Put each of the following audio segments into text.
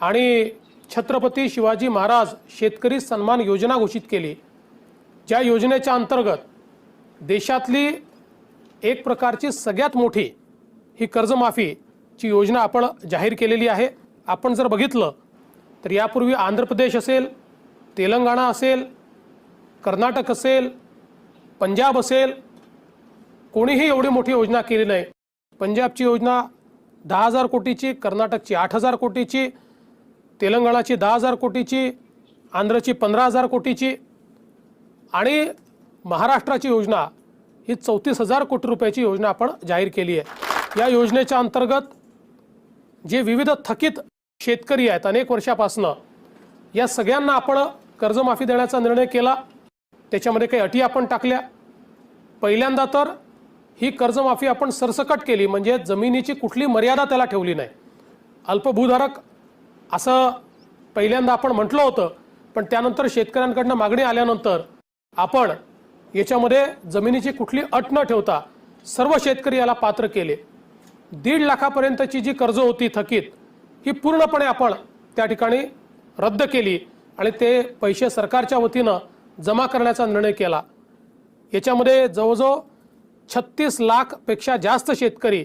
आणि छत्रपती शिवाजी महाराज शेतकरी सन्मान योजना घोषित केली. ज्या योजनेच्या अंतर्गत देशातली एक प्रकारची सगळ्यात मोठी ही कर्जमाफीची योजना आपण जाहीर केलेली आहे. आपण जर बघितलं तर यापूर्वी आंध्र प्रदेश असेल तेलंगणा असेल कर्नाटक असेल पंजाब असेल कोणीही एवढी मोठी योजना केली नाही. पंजाबची योजना दहा हजार कोटीची कर्नाटकची आठ हजार कोटीची तेलंगणाची दहा हजार कोटीची आंध्रची पंधरा हजार कोटीची आणि महाराष्ट्राची योजना ही चौतीस हजार कोटी रुपयाची योजना आपण जाहीर केली आहे. या योजनेच्या अंतर्गत जे विविध थकीत शेतकरी आहेत अनेक वर्षापासनं या सगळ्यांना आपण कर्जमाफी देण्याचा निर्णय केला. त्याच्यामध्ये काही अटी आपण टाकल्या. पहिल्यांदा तर ही कर्जमाफी आपण सरसकट केली म्हणजे जमिनीची कुठली मर्यादा त्याला ठेवली नाही. अल्पभूधारक असं पहिल्यांदा आपण म्हटलं होतं पण त्यानंतर शेतकऱ्यांकडनं मागणी आल्यानंतर आपण याच्यामध्ये जमिनीची कुठली अट न ठेवता सर्व शेतकरी याला पात्र केले. दीड लाखापर्यंतची जी कर्ज होती थकीत ही पूर्णपणे आपण त्या ठिकाणी रद्द केली आणि ते पैसे सरकारच्या वतीनं जमा करण्याचा निर्णय केला. याच्यामध्ये जवळजवळ छत्तीस लाखपेक्षा जास्त शेतकरी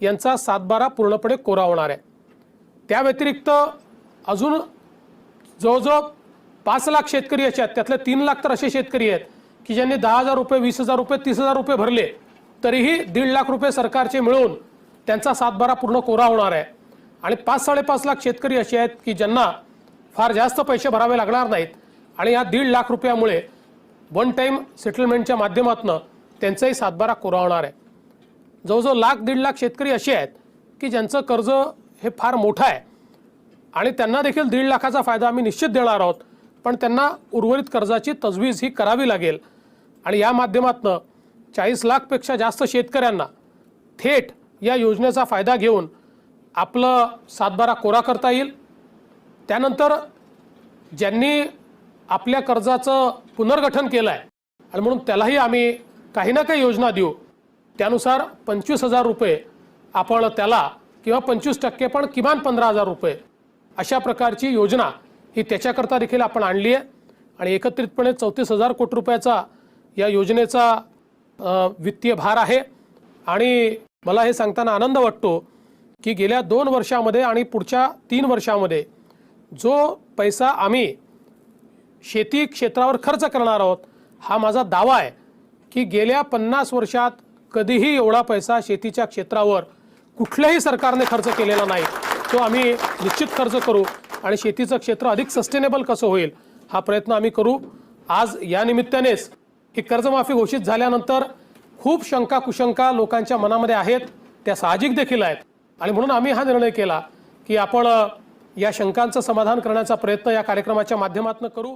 यांचा सातबारा पूर्णपणे कोरा होणार आहे. त्या व्यतिरिक्त अजून जवळजवळ पाच लाख शेतकरी असे आहेत. त्यातले तीन लाख तर असे शेतकरी आहेत की ज्यांनी दहा हजार रुपये वीस हजार रुपये तीस हजार रुपये भरले तरीही दीड लाख रुपये सरकारचे मिळून त्यांचा सातबारा पूर्ण कोरा होणार आहे. आणि पाच साडेपाच लाख शेतकरी असे आहेत की ज्यांना फार जास्त पैसे भरावे लागणार नाहीत. आणि या दीड लाख रुपयामुळे वन टाईम सेटलमेंटच्या माध्यमातून त्यांचाही सातबारा कोरा होणार आहे. जवळजवळ लाख दीड लाख शेतकरी असे आहेत की ज्यांचं कर्ज हे फार मोठं आहे. आणि त्यांना देखील दीड लाखाचा फायदा आम्ही निश्चित देणार आहोत. पण त्यांना उर्वरित कर्जाची तजवीज ही करावी लागेल. आणि या माध्यमातनं चाळीस लाखपेक्षा जास्त शेतकऱ्यांना थेट या योजनेचा फायदा घेऊन आपलं सातबारा कोरा करता येईल. त्यानंतर ज्यांनी आपल्या कर्जाचं पुनर्गठन केलं आहे आणि म्हणून त्यालाही आम्ही काही ना काही योजना देऊ. त्यानुसार पंचवीस हजार रुपये आपण त्याला किंवा पंचवीस टक्के पण किमान पंधरा हजार रुपये. अशा प्रकारची योजना ही त्याच्याकरता देखील आपण आणली आहे. आणि एकत्रितपणे चौतीस हजार कोटी रुपयाचा या योजनेचा वित्तीय भार आहे. आणि मला हे सांगताना आनंद वाटतो की गेल्या दोन वर्षामध्ये आणि पुढच्या तीन वर्षामध्ये जो पैसा आम्ही शेती क्षेत्रावर खर्च करणार आहोत हा माझा दावा आहे की गेल्या पन्नास वर्षात कधीही एवढा पैसा शेतीच्या क्षेत्रावर कुठल्याही सरकारने खर्च केलेला नाही. तो आम्ही निश्चित खर्च करू आणि शेतीचं क्षेत्र अधिक सस्टेनेबल कसं होईल हा प्रयत्न आम्ही करू. आज या निमित्तानेच ही कर्जमाफी घोषित झाल्यानंतर खूप शंका कुशंका लोकांच्या मनामध्ये आहेत त्या साहजिक देखील आहेत. आणि म्हणून आम्ही हा निर्णय केला की आपण या शंकांचं समाधान करण्याचा प्रयत्न या कार्यक्रमाच्या माध्यमातून करू.